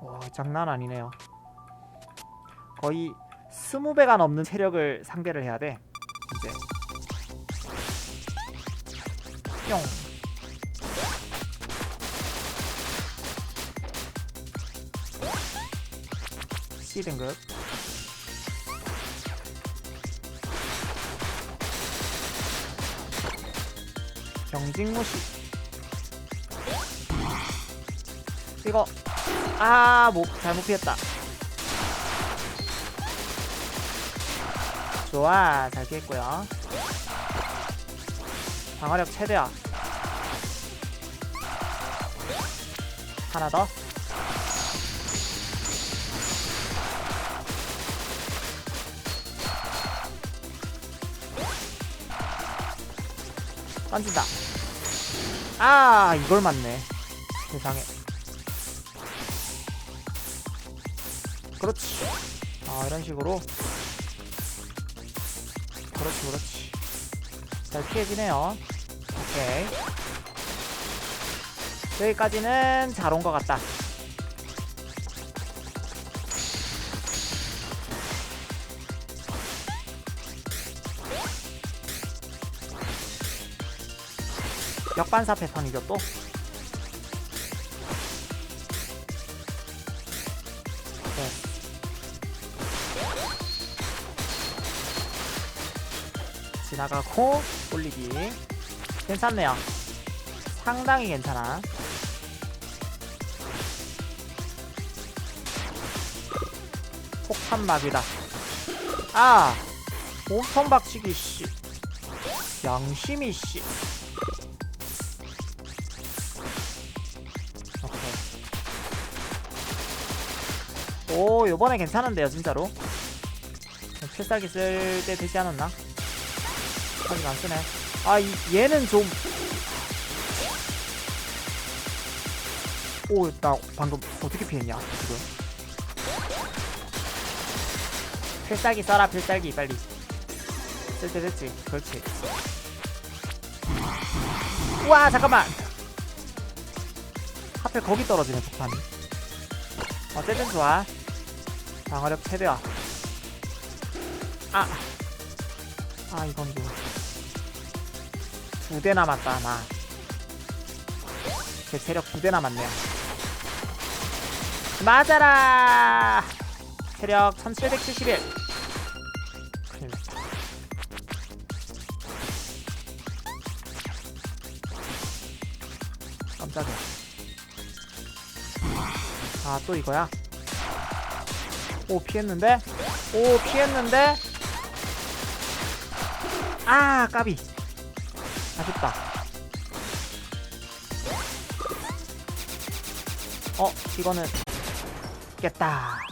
와 장난 아니네요. 거의 20배가 넘는 체력을 상대를 해야 돼. 이제 뿅. C 등급. 경직무시. 이거 아목 잘못 피했다. 좋아 잘 피했고요. 방어력 최대야. 하나 더. 던진다. 아 이걸 맞네. 세상에. 그렇지. 아 이런 식으로. 그렇지 그렇지. 잘 피해지네요. 오케이. 여기까지는 잘 온 것 같다. 역반사 패턴이죠 또. 네. 지나가고 올리기. 괜찮네요. 상당히 괜찮아. 폭탄 막이다. 아! 몸통 박치기 씨. 양심이 씨. 오케이. 오 요번에 괜찮은데요 진짜로? 필살기 쓸 때 되지 않았나? 아직 안 쓰네 아 이, 얘는 좀 오, 나 방금 어떻게 피했냐, 지금. 필살기 써라, 필살기, 빨리. 쓸 때 됐지. 그렇지. 우와, 잠깐만! 하필 거기 떨어지네, 폭탄이. 어쨌든 좋아. 방어력 최대화. 아! 아, 이건 좀. 두 대 남았다, 나. 제 체력 두 대 남았네요. 맞아라! 체력 1771. 큰일 났다. 깜짝이야. 아, 또 이거야? 오, 피했는데? 오, 피했는데? 아, 까비. 아쉽다. 어, 이거는 깼다.